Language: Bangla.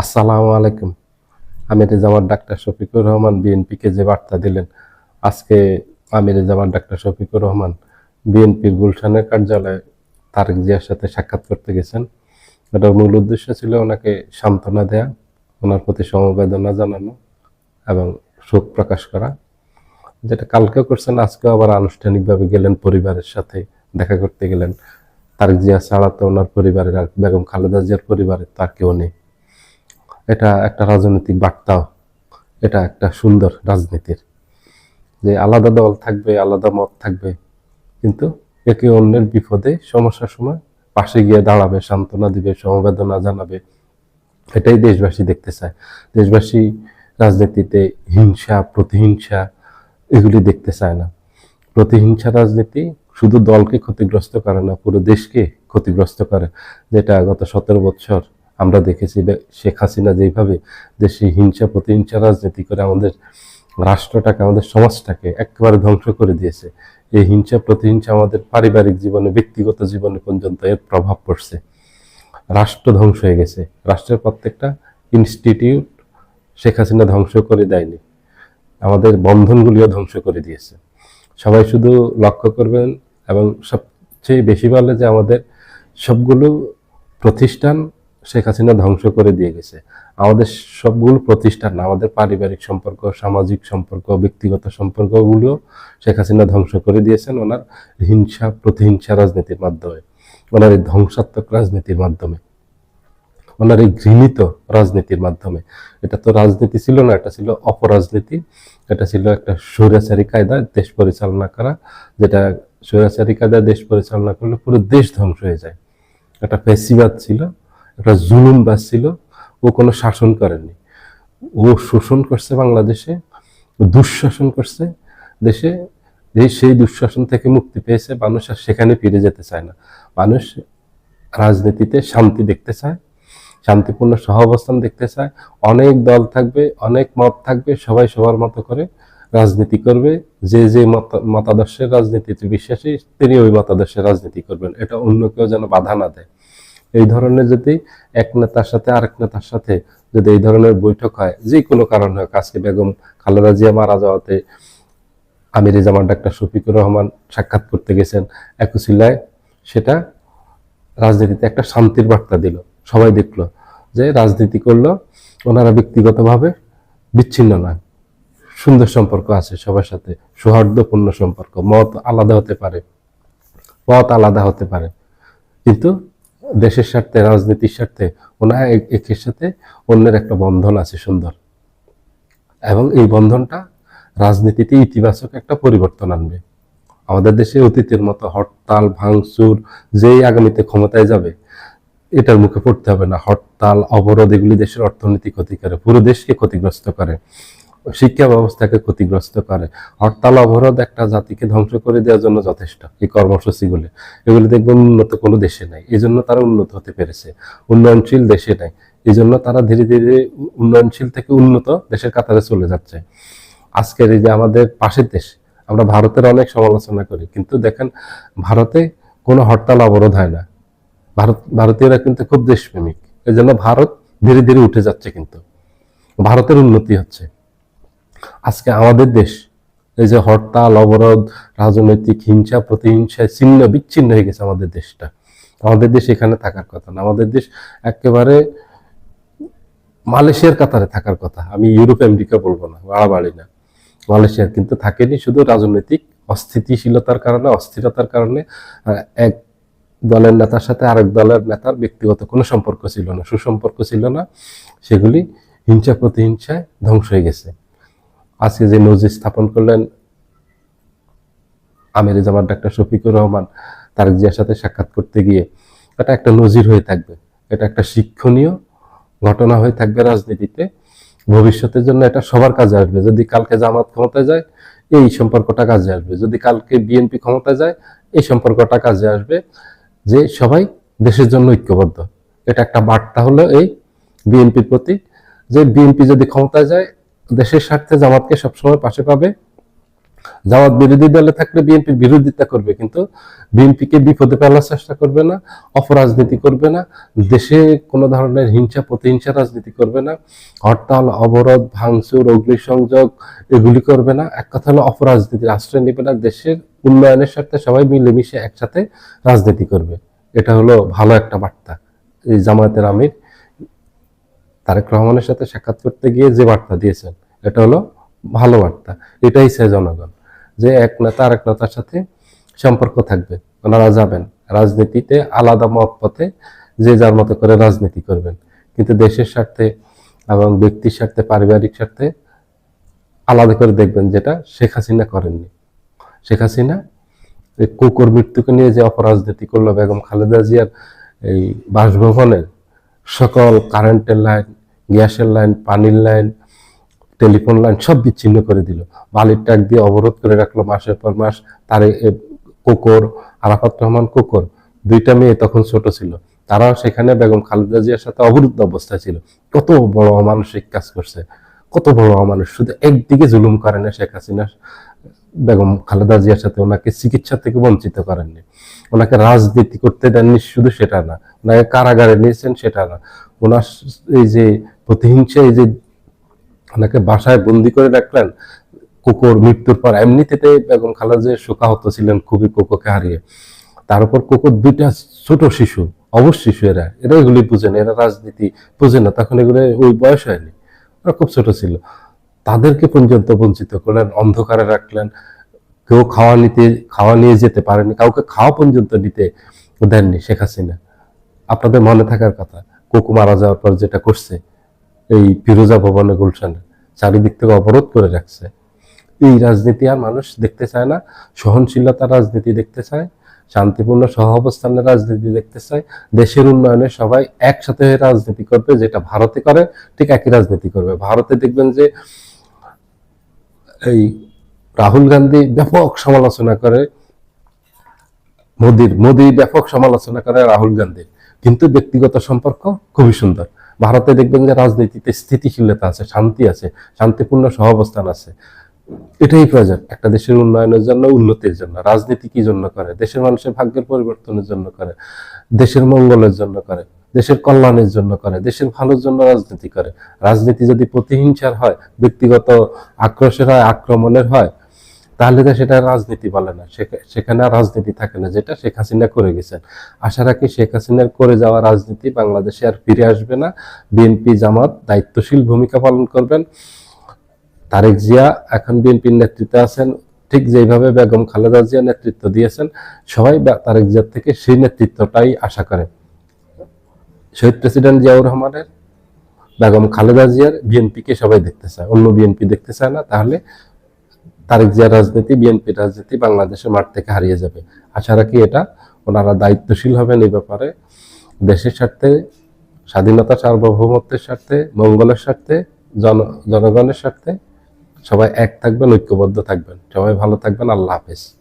আসসালামু আলাইকুম। আমির জামাত ডাক্তার শফিকুর রহমান, বিএনপিকে যে বার্তা দিলেন, আজকে আমির জামাত ডাক্তার শফিকুর রহমান বিএনপির গুলশানের কার্যালয়ে তারেক জিয়ার সাথে সাক্ষাৎ করতে গেছেন। এটার মূল উদ্দেশ্য ছিল ওনাকে সান্ত্বনা দেয়া, ওনার প্রতি সমবেদনা জানানো এবং শোক প্রকাশ করা। যেটা কালকেও করছেন, আজকেও আবার আনুষ্ঠানিকভাবে গেলেন পরিবারের সাথে দেখা করতে গেলেন। তারেক জিয়া ছাড়া তো ওনার পরিবারের আর বেগম খালেদা জিয়ার পরিবারের তার কেউ নেই। এটা একটা রাজনৈতিক বার্তাও এটা একটা সুন্দর রাজনীতির। যে আলাদা দল থাকবে, আলাদা মত থাকবে, কিন্তু একে অন্যের বিপদে সমস্যার সময় পাশে গিয়ে দাঁড়াবে, সান্ত্বনা দিবে, সমবেদনা জানাবে। এটাই দেশবাসী দেখতে চায়। দেশবাসী রাজনীতিতে হিংসা, প্রতিহিংসা এগুলি দেখতে চায় না। প্রতিহিংসা রাজনীতি শুধু দলকে ক্ষতিগ্রস্ত করে না, পুরো দেশকে ক্ষতিগ্রস্ত করে। যেটা গত সতেরো বছর আমরা দেখেছি শেখ হাসিনা যেভাবে দেশে হিংসা, প্রতিহিংসা রাজনীতি করে আমাদের রাষ্ট্রটাকে, আমাদের সমাজটাকে একেবারে ধ্বংস করে দিয়েছে, এই হিংসা, প্রতিহিংসা আমাদের পারিবারিক জীবনে, ব্যক্তিগত জীবনে পর্যন্ত এর প্রভাব পড়ছে। রাষ্ট্র ধ্বংস হয়ে গেছে। রাষ্ট্রের প্রত্যেকটা ইনস্টিটিউট শেখ হাসিনা ধ্বংস করে দেয়নি। আমাদের বন্ধনগুলিও ধ্বংস করে দিয়েছে। সবাই শুধু লক্ষ্য করবেন এবং সবচেয়ে বেশি বলে যে আমাদের সবগুলো প্রতিষ্ঠান শেখ হাসিনা ধ্বংস করে দিয়ে গেছে। আমাদের সবগুলো প্রতিষ্ঠান, আমাদের পারিবারিক সম্পর্ক, সামাজিক সম্পর্ক, ব্যক্তিগত সম্পর্কগুলিও শেখ হাসিনা ধ্বংস করে দিয়েছেন ওনার হিংসা, প্রতিহিংসা রাজনীতির মাধ্যমে। ওনার এই ধ্বংসাত্মক রাজনীতির মাধ্যমে। ওনার এই ঘৃণিত রাজনীতির মাধ্যমে। এটা তো রাজনীতি ছিল না, এটা ছিল অপরাজনীতি। এটা ছিল একটা স্বৈরাচারী কায়দায় দেশ পরিচালনা করা, যেটা স্বৈরাচারী কায়দায় দেশ পরিচালনা করলে পুরো দেশ ধ্বংস হয়ে যায়। একটা ফেসিবাদ ছিল। একটা জুলুমবাজ ছিল ও কোনো শাসন করেনি। ও শোষণ করছে বাংলাদেশে, দুঃশাসন করছে দেশে, যে সেই দুঃশাসন থেকে মুক্তি পেয়েছে, মানুষ আর সেখানে ফিরে যেতে চায় না। মানুষ রাজনীতিতে শান্তি দেখতে চায়, শান্তিপূর্ণ সহাবস্থান দেখতে চায়। অনেক দল থাকবে, অনেক মত থাকবে, সবাই সবার মতো করে রাজনীতি করবে। যে যে মত- মতাদর্শের রাজনীতিতে বিশ্বাসী, তিনি ওই মতাদর্শের রাজনীতি করবেন। এটা অন্য কেউ যেন বাধা না দেয়। এই ধরনের যদি এক নেতার সাথে আরেক নেতার সাথে যদি এই ধরনের বৈঠক হয়, যে কোনো কারণে হোক, আজকে বেগম খালেদা জিয়া মারা যাওয়াতে আমির জামান ডাক্তার শফিকুর রহমান সাক্ষাৎ করতে গেছেন একুশিলায়, সেটা রাজনীতিতে একটা শান্তির বার্তা দিল। সবাই দেখল যে রাজনীতি করল, ওনারা ব্যক্তিগতভাবে বিচ্ছিন্ন নয়। সুন্দর সম্পর্ক আছে সবার সাথে, সৌহার্দ্যপূর্ণ সম্পর্ক, মত আলাদা হতে পারে, পথ আলাদা হতে পারে। কিন্তু দেশের স্বার্থে, রাজনীতির স্বার্থে ওনার এক- একের সাথে অন্যের একটা বন্ধন আছে সুন্দর। এবং এই বন্ধনটা রাজনীতিতে ইতিবাচক একটা পরিবর্তন আনবে। আমাদের দেশে অতীতের মতো হরতাল, ভাঙচুর, যেই আগামীতে ক্ষমতায় যাবে, এটার মুখে পড়তে হবে না। হরতাল, অবরোধ, এগুলি দেশের অর্থনীতি ক্ষতি করে পুরো দেশকে ক্ষতিগ্রস্ত করে। শিক্ষা ব্যবস্থাকে ক্ষতিগ্রস্ত করে। হরতাল, অবরোধ একটা জাতিকে ধ্বংস করে দেওয়ার জন্য যথেষ্ট এই কর্মসূচিগুলি এগুলি দেখবেন উন্নত কোনো দেশে নাই। এই জন্য তারা উন্নত হতে পেরেছে। উন্নয়নশীল দেশে নাই। এই জন্য তারা ধীরে ধীরে উন্নয়নশীল থেকে উন্নত দেশের কাতারে চলে যাচ্ছে। আজকের এই যে আমাদের পাশের দেশ, আমরা ভারতের অনেক সমালোচনা করি, কিন্তু দেখেন ভারতে কোনো হরতাল, অবরোধ হয় না। ভারত, ভারতীয়রা কিন্তু খুব দেশপ্রেমিক। এই জন্য ভারত ধীরে ধীরে উঠে যাচ্ছে কিন্তু। ভারতের উন্নতি হচ্ছে। আজকে আমাদের দেশ, এই যে হরতাল, অবরোধ, রাজনৈতিক হিংসা, প্রতিহিংসায় ছিন্ন, বিচ্ছিন্ন হয়ে গেছে আমাদের দেশটা। আমাদের দেশ এখানে থাকার কথা না। আমাদের দেশ একেবারে মালয়েশিয়ার কাতারে থাকার কথা। আমি ইউরোপ, আমেরিকা বলব না, বাড়াবাড়ি না। মালয়েশিয়ার কিন্তু থাকেনি, শুধু রাজনৈতিক অস্থিতিশীলতার কারণে, অস্থিরতার কারণে এক দলের নেতার সাথে আরেক দলের নেতার ব্যক্তিগত কোনো সম্পর্ক ছিল না, সুসম্পর্ক ছিল না। সেগুলি হিংসা, প্রতিহিংসায় ধ্বংস হয়ে গেছে। আজকে যে নজির স্থাপন করলেন, আমির জামাত ডাক্তার শফিকুর রহমান তারেক জিয়ার সাথে সাক্ষাৎ করতে গিয়ে এটা একটা নজির হয়ে থাকবে। এটা একটা শিক্ষণীয় ঘটনা হয়ে থাকবে রাজনীতিতে। ভবিষ্যতের জন্য এটা সবার কাজে আসবে। যদি কালকে জামাত ক্ষমতায় যায়, এই সম্পর্কটা কাজে আসবে। যদি কালকে বিএনপি ক্ষমতায় যায়, এই সম্পর্কটা কাজে আসবে যে সবাই দেশের জন্য ঐক্যবদ্ধ। এটা একটা বার্তা হলো এই বিএনপির প্রতি যে বিএনপি যদি ক্ষমতায় যায় দেশের স্বার্থে জামাতকে সবসময় পাশে পাবে। জামাত বিরোধী দলে থাকলে বিএনপির বিরোধিতা করবে, কিন্তু বিএনপিকে বিপদে ফেলার চেষ্টা করবে না, অপরাজনীতি করবে না, দেশে কোনো ধরনের হিংসা, প্রতিহিংসা রাজনীতি করবে না, হরতাল, অবরোধ, ভাঙচুর, অগ্নিসংযোগ এগুলি করবে না। এক কথা হলো, অপরাজনীতির আশ্রয় নেবে না, দেশের উন্নয়নের স্বার্থে সবাই মিলেমিশে একসাথে রাজনীতি করবে। এটা হলো ভালো একটা বার্তা। এই জামায়াতের আমির তারেক রহমানের সাথে সাক্ষাৎ করতে গিয়ে যে বার্তা দিয়েছেন এটা হলো ভালো বার্তা। এটাই চায় জনগণ যে এক নেতা আর এক নেতার সাথে সম্পর্ক থাকবে। ওনারা যাবেন। রাজনীতিতে আলাদা মত পথে যে যার মতো করে রাজনীতি করবেন। কিন্তু দেশের স্বার্থে এবং ব্যক্তির স্বার্থে, পারিবারিক স্বার্থে আলাদা করে দেখবেন যেটা শেখ হাসিনা করেননি। শেখ হাসিনা এই কুকুর মৃত্যুকে নিয়ে যে অপরাজনীতি করল বেগম খালেদা জিয়ার এই বাসভবনের সকল কারেন্টের লাইন, গ্যাসের লাইন, পানির লাইন টেলিফোন লাইন সব বিচ্ছিন্ন করে দিল। বালির ট্যাগ দিয়ে অবরোধ করে রাখল মাসের পর মাস তার কোকর, আরাফাত রহমান কোকর, দুইটা মেয়ে তখন ছোট ছিল। তারাও সেখানে বেগম খালেদা জিয়ার সাথে অবরুদ্ধ অবস্থা ছিল। কত বড় অমানসিক কাজ করছে, কত বড় অমানুষ। শুধু একদিকে জুলুম করে না শেখ হাসিনা বেগম খালেদা জিয়ার সাথে ওনাকে চিকিৎসা থেকে বঞ্চিত করেননি। ওনাকে রাজনীতি করতে দেননি শুধু সেটা না, ওনাকে কারাগারে নিয়েছেন সেটা না। ওনার এই যে প্রতিহিংসা, এই যে ওনাকে বাসায় বন্দি করে রাখলেন, কুকুর মৃত্যুর পর এমনিতে বেগম খালেদা জিয়া শোকাহত ছিলেন খুবই কুকুরকে হারিয়ে। তার উপর কুকুর দুইটা ছোট শিশু অবশ্য শিশু এরা এরা এগুলি বুঝে না, এরা রাজনীতি বুঝে না, তখন এগুলো ওই বয়স হয়নি, ওরা খুব ছোট ছিল। তাদেরকে পর্যন্ত বঞ্চিত করলেন, অন্ধকারে রাখলেন, কেউ খাওয়া নিতে, খাওয়া নিয়ে যেতে পারেনি, কাউকে খাওয়া পর্যন্ত নিতে দেননি শেখ হাসিনা। আপনাদের মনে থাকার কথা কুকু মারা যাওয়ার পর যেটা করছে এই ফিরোজা ভবনে গুলশানে চারিদিক থেকে অবরোধ করে রাখছে। এই রাজনীতি আর মানুষ দেখতে চায় না, সহনশীলতার রাজনীতি দেখতে চায়, শান্তিপূর্ণ সহ অবস্থানের রাজনীতি দেখতে চায়, দেশের উন্নয়নে সবাই একসাথে হয়ে রাজনীতি করবে, যেটা ভারতে করে, ঠিক একই রাজনীতি করবে। ভারতে দেখবেন যে এই রাহুল গান্ধী ব্যাপক সমালোচনা করে, মোদির, মোদি ব্যাপক সমালোচনা করে রাহুল গান্ধীর। কিন্তু ব্যক্তিগত সম্পর্ক খুবই সুন্দর। ভারতে দেখবেন যে রাজনীতিতে স্থিতিশীলতা আছে, শান্তি আছে, শান্তিপূর্ণ সহাবস্থান আছে। এটাই প্রয়োজন, একটা দেশের উন্নয়নের জন্য, উন্নতির জন্য। রাজনীতি কি জন্য করে? দেশের মানুষের ভাগ্যের পরিবর্তনের জন্য করে, দেশের মঙ্গলের জন্য করে, দেশের কল্যাণের জন্য করে, দেশের ভালোর জন্য রাজনীতি করে। রাজনীতি যদি প্রতিহিংসার হয়, ব্যক্তিগত আক্রোশের হয়, আক্রমণের হয় তাহলে তো সেটা রাজনীতি বলে না। সেখা- সেখানে রাজনীতি থাকে না, যেটা শেখ হাসিনা করে গেছেন। আশা রাখি শেখ হাসিনার করে যাওয়া রাজনীতি বাংলাদেশে আর ফিরে আসবে না। বিএনপি জামাত দায়িত্বশীল ভূমিকা পালন করবেন। তারেক জিয়া এখন বিএনপির নেতৃত্বে আছেন। ঠিক যেভাবে বেগম খালেদা জিয়া নেতৃত্ব দিয়েছেন, সবাই তারেক জিয়ার থেকে সেই নেতৃত্বটাই আশা করে। শহীদ প্রেসিডেন্ট জিয়াউর রহমানের, বেগম খালেদা জিয়ার বিএনপিকে সবাই দেখতে চায়। অন্য বিএনপি দেখতে চায় না, তাহলে তারেক জিয়ার রাজনীতি, বিএনপির রাজনীতি বাংলাদেশের মাঠ থেকে হারিয়ে যাবে। আশা রাখি এটা। ওনারা দায়িত্বশীল হবেন এই ব্যাপারে। দেশের স্বার্থে, স্বাধীনতা সার্বভৌমত্বের স্বার্থে, মঙ্গলের স্বার্থে, জন, জনগণের স্বার্থে সবাই এক থাকবেন, ঐক্যবদ্ধ থাকবেন। সবাই ভালো থাকবেন। আল্লাহ হাফেজ।